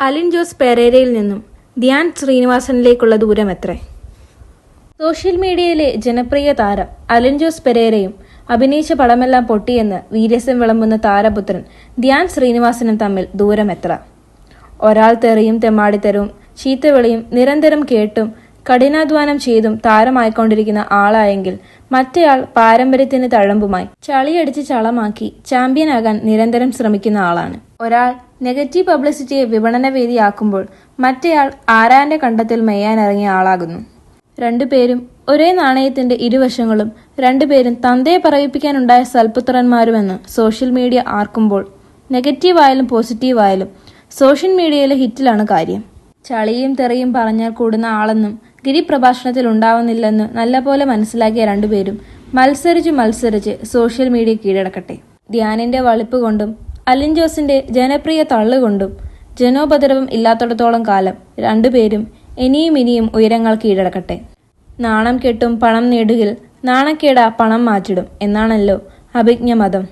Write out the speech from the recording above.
അലിൻ ജോസ് പെരേരയിൽ നിന്നും ധ്യാൻ ശ്രീനിവാസനിലേക്കുള്ള ദൂരം എത്ര? സോഷ്യൽ മീഡിയയിലെ ജനപ്രിയ താരം അലിൻ ജോസ് പെരേരയും അഭിനയിച്ച പടമെല്ലാം പൊട്ടിയെന്ന് വീര്യസം വിളമ്പുന്ന താരപുത്രൻ ധ്യാൻ ശ്രീനിവാസനും തമ്മിൽ ദൂരം എത്ര? ഒരാൾ തെറിയും തെമ്മാടിത്തരവും ചീത്തവിളിയും നിരന്തരം കേട്ടും കഠിനാധ്വാനം ചെയ്തും താരമായിക്കൊണ്ടിരിക്കുന്ന ആളായെങ്കിൽ മറ്റേയാൾ പാരമ്പര്യത്തിന് തഴമ്പുമായി ചളിയടിച്ച് ചളമാക്കി ചാമ്പ്യനാകാൻ നിരന്തരം ശ്രമിക്കുന്ന ആളാണ്. ഒരാൾ നെഗറ്റീവ് പബ്ലിസിറ്റിയെ വിപണനവേദിയാക്കുമ്പോൾ മറ്റേയാൾ ആരാന്റെ കണ്ടത്തിൽ മെയ്യാനിറങ്ങിയ ആളാകുന്നു. രണ്ടുപേരും ഒരേ നാണയത്തിന്റെ ഇരുവശങ്ങളും രണ്ടുപേരും തന്തയെ പറയിപ്പിക്കാനുണ്ടായ സൽപുത്രന്മാരുമെന്ന് സോഷ്യൽ മീഡിയ ആർക്കുമ്പോൾ നെഗറ്റീവ് ആയാലും പോസിറ്റീവ് ആയാലും സോഷ്യൽ മീഡിയയിലെ ഹിറ്റിലാണ് കാര്യം. ചളിയും തെറിയും പറഞ്ഞാൽ കൂടുന്ന ആളെന്നും ഗിരിപ്രഭാഷണത്തിൽ ഉണ്ടാവുന്നില്ലെന്ന് നല്ലപോലെ മനസ്സിലാക്കിയ രണ്ടുപേരും മത്സരിച്ച് മത്സരിച്ച് സോഷ്യൽ മീഡിയ കീഴടക്കട്ടെ. ധ്യാനിന്റെ വളിപ്പ് കൊണ്ടും അലിൻ ജോസിന്റെ ജനപ്രിയ തള്ളുകൊണ്ടും ജനോപദ്രവം ഇല്ലാത്തിടത്തോളം കാലം രണ്ടുപേരും ഇനിയും ഇനിയും ഉയരങ്ങൾ കീഴടക്കട്ടെ. നാണം കെട്ടും പണം നേടുകിൽ നാണക്കേട പണം മാറ്റിടും എന്നാണല്ലോ അഭിജ്ഞമതം.